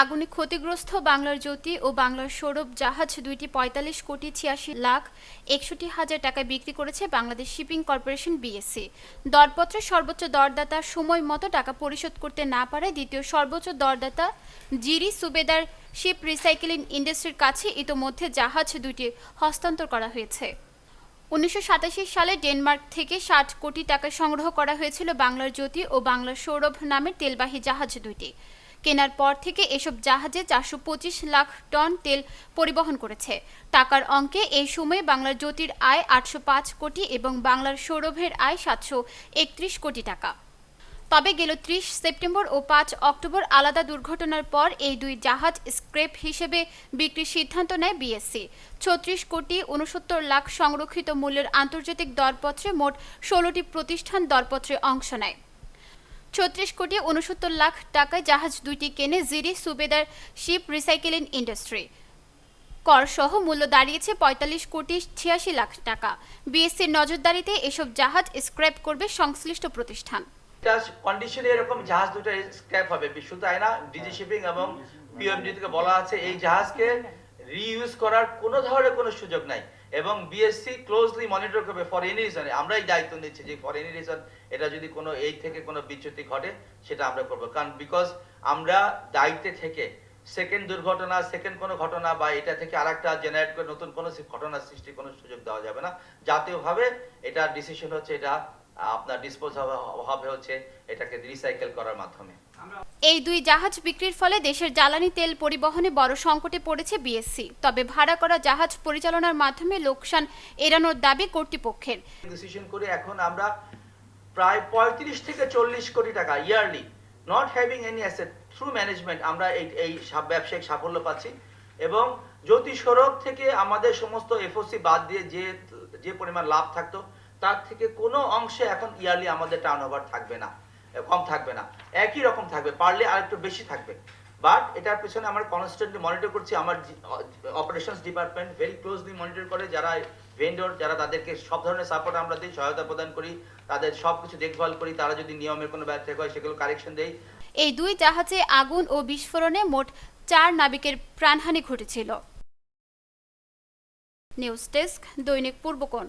আগুনে ক্ষতিগ্রস্ত বাংলার জ্যোতি ও বাংলার সৌরভ জাহাজ দুইটি পঁয়তাল্লিশ কোটি ছিয়াশি লাখ একষট্টি হাজার টাকায় বিক্রি করেছে বাংলাদেশ শিপিং কর্পোরেশন বিএসসি। দরপত্রের সর্বোচ্চ দরদাতা সময় মতো টাকা পরিশোধ করতে না পারায় দ্বিতীয় সর্বোচ্চ দরদাতা জিরি সুবেদার শিপ রিসাইকেলিং ইন্ডাস্ট্রির কাছে ইতোমধ্যে জাহাজ দুইটি হস্তান্তর করা হয়েছে। উনিশশো সাতাশি সালে ডেনমার্ক থেকে ষাট কোটি টাকা সংগ্রহ করা হয়েছিল বাংলার জ্যোতি ও বাংলার সৌরভ নামের তেলবাহী জাহাজ দুইটি। কেনার পর থেকে এসব জাহাজে চারশো পঁচিশ লাখ টন তেল পরিবহন করেছে। টাকার অঙ্কে এই সময়ে বাংলার জ্যোতির আয় আটশো পাঁচ কোটি এবং বাংলার সৌরভের আয় সাতশো একত্রিশ কোটি টাকা। তবে গেল ত্রিশ সেপ্টেম্বর ও পাঁচ অক্টোবর আলাদা দুর্ঘটনার পর এই দুই জাহাজ স্ক্রেপ হিসেবে বিক্রির সিদ্ধান্ত নেয় বিএসসি। ছত্রিশ কোটি উনসত্তর লাখ সংরক্ষিত মূল্যের আন্তর্জাতিক দরপত্রে মোট ষোলোটি প্রতিষ্ঠান দরপত্রে অংশ নেয়। ছত্রিশ কোটি উনসত্তর লাখ টাকায় জাহাজ দুইটি কেনে Ziri Subedar ship recycling industry. কর সহ মূল্য দাঁড়িয়েছে পঁয়তাল্লিশ কোটি ছিয়াশি লাখ টাকা। বিএসসির নজরদারিতে এসব জাহাজ স্ক্র্যাপ করবে সংশ্লিষ্ট প্রতিষ্ঠান। কন্ডিশনে এরকম জাহাজ দুটো স্ক্র্যাপ হবে। তাই না ডিজি শিপিং এবং পিএমডি থেকে বলা আছে এই জাহাজকে রিইউজ করার কোনো ধরনের কোনো সুযোগ নাই। এবং বিএসসি ক্লোজলি মনিটর করবে ফর এনি রিজন আমরাই দায়িত্ব নিচ্ছি যে ফর এনি রিজন এটা যদি কোনো এই থেকে কোনো বিচ্যুতি ঘটে, সেটা আমরা করব। কারণ বিকজ আমরা দায়িত্বে থেকে সেকেন্ড দুর্ঘটনা সেকেন্ড কোনো ঘটনা বা এটা থেকে আরেকটা জেনারেট করে নতুন কোনো ঘটনা সৃষ্টির কোনো সুযোগ দেওয়া যাবে না। জাতীয়ভাবে এটা ডিসিশন হচ্ছে, এটা আপনার ডিসপোজ হবে হচ্ছে, এটাকে রিসাইকেল করার মাধ্যমে। এই দুই জাহাজ বিক্রির ফলে দেশের জ্বালানি তেল পরিবহনে বড় সংকটে পড়েছে বিএসসি। তবে ভাড়া করা জাহাজ পরিচালনার মাধ্যমে লোকসান এড়ানোর দাবি কর্তৃপক্ষের। ডিসিশন করে এখন আমরা প্রায় পঁয়ত্রিশ থেকে চল্লিশ কোটি টাকা yearly not having any asset through management আমরা এই এই ব্যবসায়িক সাফল্য পাচ্ছি। এবং জ্যোতি সড়ক থেকে আমাদের সমস্ত এফওসি বাদ দিয়ে যে যে পরিমাণ লাভ থাকতো, তার থেকে কোনো অংশে এখন ইয়ারলি আমাদের থাকবে না। কম থাকবে না। একই রকম থাকবে, পারলে আরেকটু বেশি থাকবে। বাট এটার পেছনে আমরা কনস্ট্যান্টলি মনিটর করছি, আমার operations department very closely monitor করে, যারা ভেন্ডর যারা তাদেরকে সব ধরনের সাপোর্ট আমরা দিই, সহায়তা প্রদান করি, তাদের সব কিছু দেখভাল করি, তারা যদি নিয়মের কোনো ব্যর্থ হয়, সেগুলো কারেকশন দেই। এই দুই জাহাজে আগুন ও বিস্ফোরণে মোট চার নাবিকের প্রাণহানি ঘটেছিল। নিউজ ডেস্ক দৈনিক পূর্বকোণ।